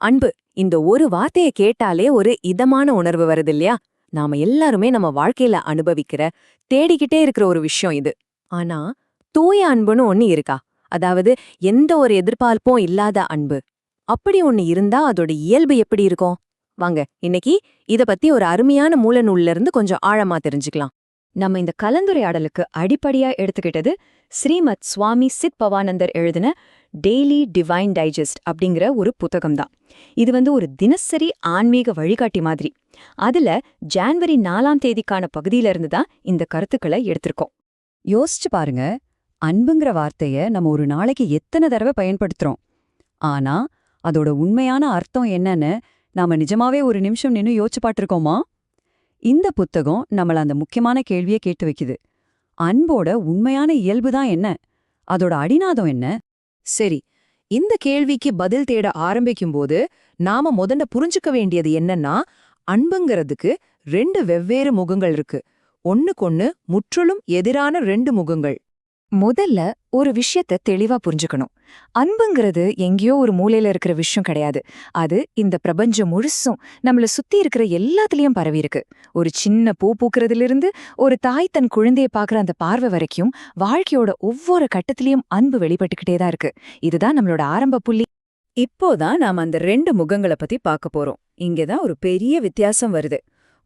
அன்பு இந்த ஒரு வார்த்தையை கேட்டாலே ஒரு இதமான உணர்வு வருது இல்லையா? நாம எல்லாருமே நம்ம வாழ்க்கையில அனுபவிக்கிற தேடிக்கிட்டே இருக்கிற ஒரு விஷயம் இது. ஆனா தூய அன்புன்னு ஒன்னு இருக்கா? அதாவது எந்த ஒரு எதிர்பார்ப்பும் இல்லாத அன்பு. அப்படி ஒன்னு இருந்தா அதோட இயல்பு எப்படி இருக்கும்? வாங்க இன்னைக்கு இத பத்தி ஒரு அருமையான மூல நூல்ல இருந்து கொஞ்சம் ஆழமா தெரிஞ்சுக்கலாம். நம்ம இந்த கலந்துரையாடலுக்கு அடிப்படையா எடுத்துக்கிட்டது ஸ்ரீமத் சுவாமி சித் பவானந்தர் எழுதின டெய்லி டிவைன் டைஜஸ்ட் அப்படிங்கிற ஒரு புத்தகம் தான் இது வந்து ஒரு தினசரி ஆன்மீக வழிகாட்டி மாதிரி. அதுல ஜான்வரி நாலாம் தேதிக்கான பகுதியில இருந்து தான் இந்த கருத்துக்களை எடுத்திருக்கோம். யோசிச்சு பாருங்க அன்புங்கிற வார்த்தைய நம்ம ஒரு நாளைக்கு எத்தனை தடவை பயன்படுத்துறோம். ஆனா அதோட உண்மையான அர்த்தம் என்னன்னு நாம நிஜமாவே ஒரு நிமிஷம் நின்னு யோசிச்சு பாட்டிருக்கோமா இந்த புத்தகம் நம்மள அந்த முக்கியமான கேள்வியை கேட்டு வைக்குது. அன்போட உண்மையான இயல்பு தான் என்ன? அதோட அடிநாதம் என்ன? சரி இந்த கேள்விக்கு பதில் தேட ஆரம்பிக்கும்போது நாம முதல்ல புரிஞ்சுக்க வேண்டியது என்னன்னா அன்புங்கிறதுக்கு ரெண்டு வெவ்வேறு முகங்கள் இருக்கு. ஒன்னுக்கொன்னு முற்றிலும் எதிரான ரெண்டு முகங்கள். முதல்ல ஒரு விஷயத்த தெளிவா புரிஞ்சுக்கணும். அன்புங்கிறது எங்கேயோ ஒரு மூலையில இருக்கிற விஷயம் கிடையாது. அது இந்த பிரபஞ்சம் முழுசும் நம்மள சுத்தி இருக்கிற எல்லாத்துலயும் பரவி இருக்கு. ஒரு சின்ன பூ பூக்கறதிலிருந்து ஒரு தாய் தன் குழந்தைய பாக்குற அந்த பார்வை வரைக்கும் வாழ்க்கையோட ஒவ்வொரு கட்டத்திலையும் அன்பு வெளிப்பட்டுக்கிட்டே தான் இருக்கு. இதுதான் நம்மளோட ஆரம்ப புள்ளி. இப்போதான் நாம அந்த ரெண்டு முகங்களை பத்தி பார்க்க போறோம். இங்கதான் ஒரு பெரிய வித்தியாசம் வருது.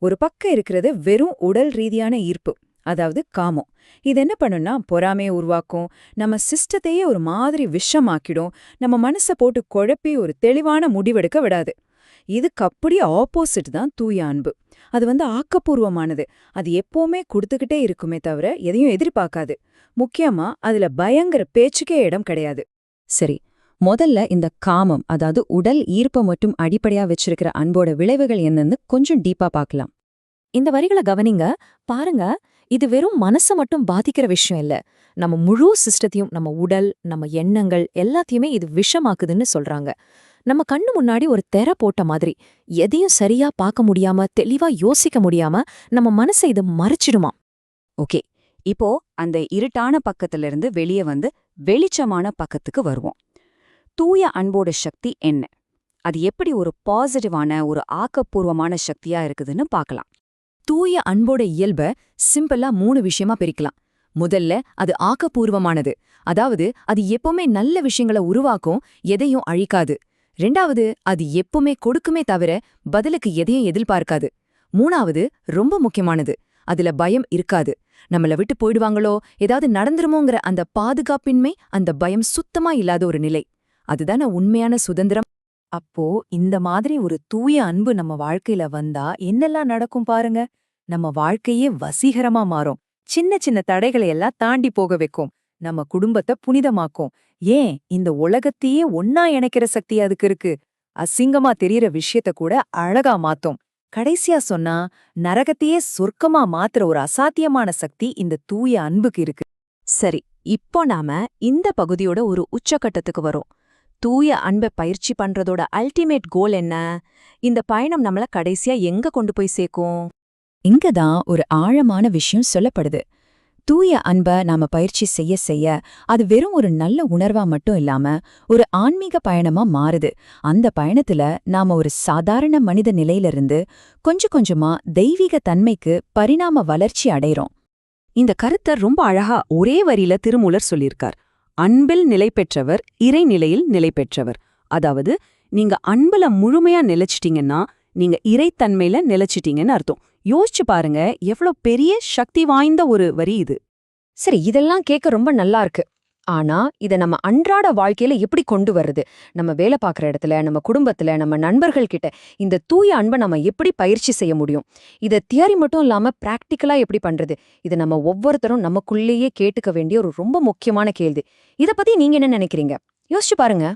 ஒரு பக்கம் இருக்கிறது வெறும் உடல் ரீதியான ஈர்ப்பு. அதாவது காமம். இது என்ன பண்ணும்னா பொறாமையை உருவாக்கும் நம்ம சிஸ்டத்தையே ஒரு மாதிரி விஷமாக்கிடும் நம்ம மனசை போட்டு குழப்பி ஒரு தெளிவான முடிவெடுக்க விடாது. இதுக்கு அப்படியே ஆப்போசிட் தான் தூய அன்பு. அது வந்து ஆக்கப்பூர்வமானது. அது எப்பவுமே கொடுத்துக்கிட்டே இருக்குமே தவிர எதையும் எதிர்பார்க்காது. முக்கியமா அதுல பயங்கர பேச்சுக்கே இடம் கிடையாது. சரி முதல்ல இந்த காமம் அதாவது உடல் ஈர்ப்பு மட்டும் அடிப்படையா வச்சிருக்கிற அன்போட விளைவுகள் என்னன்னு கொஞ்சம் டீப்பா பார்க்கலாம். இந்த வரிகளை கவனிங்க. பாருங்க இது வெறும் மனசை மட்டும் பாதிக்கிற விஷயம் இல்ல. நம்ம முழு சிஸ்டத்தையும் நம்ம உடல் நம்ம எண்ணங்கள் எல்லாத்தையுமே இது விஷமாக்குதுன்னு சொல்றாங்க. நம்ம கண்ணு முன்னாடி ஒரு தெர போட்ட மாதிரி எதையும் சரியா பார்க்க முடியாம தெளிவா யோசிக்க முடியாம நம்ம மனசை இது மறைச்சிடுமா? ஓகே. இப்போ அந்த இருட்டான பக்கத்துல இருந்து வெளியே வந்து வெளிச்சமான பக்கத்துக்கு வருவோம். தூய அன்போட சக்தி என்ன? அது எப்படி ஒரு பாசிட்டிவான ஒரு ஆக்கப்பூர்வமான சக்தியா இருக்குதுன்னு பார்க்கலாம். தூய அன்போட இயல்ப சிம்பிளா மூணு விஷயமா பிரிக்கலாம். முதல்ல அது ஆக்கப்பூர்வமானது. அதாவது அது எப்பவுமே நல்ல விஷயங்களை உருவாக்கும் எதையும் அழிக்காது. ரெண்டாவது அது எப்பவுமே கொடுக்குமே தவிர பதிலுக்கு எதையும் எதிர்பார்க்காது. மூணாவது ரொம்ப முக்கியமானது. அதுல பயம் இருக்காது. நம்மள விட்டு போயிடுவாங்களோ? ஏதாவது நடந்துருமோங்கிற அந்த பாதுகாப்பின்மை அந்த பயம் சுத்தமா இல்லாத ஒரு நிலை. அதுதான உண்மையான சுதந்திரம்? அப்போ இந்த மாதிரி ஒரு தூய அன்பு நம்ம வாழ்க்கையில வந்தா என்னெல்லாம் நடக்கும் பாருங்க? நம்ம வாழ்க்கையே வசீகரமா மாறும். சின்ன சின்ன தடைகளை எல்லாம் தாண்டி போக வைக்கும். நம்ம குடும்பத்தை புனிதமாக்கும். ஏன்? இந்த உலகத்தையே ஒன்னா இணைக்கிற சக்தி அதுக்கு இருக்கு. அசிங்கமா தெரியற விஷயத்த கூட அழகா மாத்தும். கடைசியா சொன்னா நரகத்தையே சொர்க்கமா மாத்துற ஒரு அசாத்தியமான சக்தி இந்த தூய அன்புக்கு இருக்கு. சரி இப்போ நாம இந்த பகுதியோட ஒரு உச்சக்கட்டத்துக்கு வரோம். தூய அன்பை பயிற்சி பண்றதோட அல்டிமேட் கோல் என்ன? இந்த பயணம் நம்மள கடைசியா எங்க கொண்டு போய் சேர்க்கும்? இங்கதான் ஒரு ஆழமான விஷயம் சொல்லப்படுது. தூய அன்ப நாம பயிற்சி செய்ய செய்ய அது வெறும் ஒரு நல்ல உணர்வா மட்டும் இல்லாம ஒரு ஆன்மீக பயணமா மாறுது. அந்த பயணத்துல நாம ஒரு சாதாரண மனித நிலையிலிருந்து கொஞ்சம் கொஞ்சமா தெய்வீக தன்மைக்கு பரிணாம வளர்ச்சி அடைறோம் இந்த கருத்தை ரொம்ப அழகா ஒரே வரியில திருமூலர் சொல்லியிருக்கார். அன்பில் நிலை பெற்றவர் இறைநிலையில் நிலை பெற்றவர். அதாவது நீங்க அன்புல முழுமையா நிலைச்சிட்டீங்கன்னா நீங்க இறைத்தன்மையில நிலைச்சிட்டீங்கன்னு அர்த்தம். யோசிச்சு பாருங்க எவ்வளவு பெரிய சக்தி வாய்ந்த ஒரு வரி இது. சரி இதெல்லாம் கேட்க ரொம்ப நல்லா இருக்கு. ஆனா இத நம்ம அன்றாட வாழ்க்கையில எப்படி கொண்டு வர்றது? நம்ம வேலை பார்க்குற இடத்துல நம்ம குடும்பத்துல நம்ம நண்பர்கள் கிட்ட இந்த தூய அன்பை நம்ம எப்படி பயிற்சி செய்ய முடியும்? இத தியரி மட்டும் இல்லாம பிராக்டிக்கலா எப்படி பண்றது? இதை நம்ம ஒவ்வொருத்தரும் நமக்குள்ளேயே கேட்டுக்க வேண்டிய ஒரு ரொம்ப முக்கியமான கேள்வி. இத பத்தி நீங்க என்ன நினைக்கிறீங்க? யோசிச்சு பாருங்க.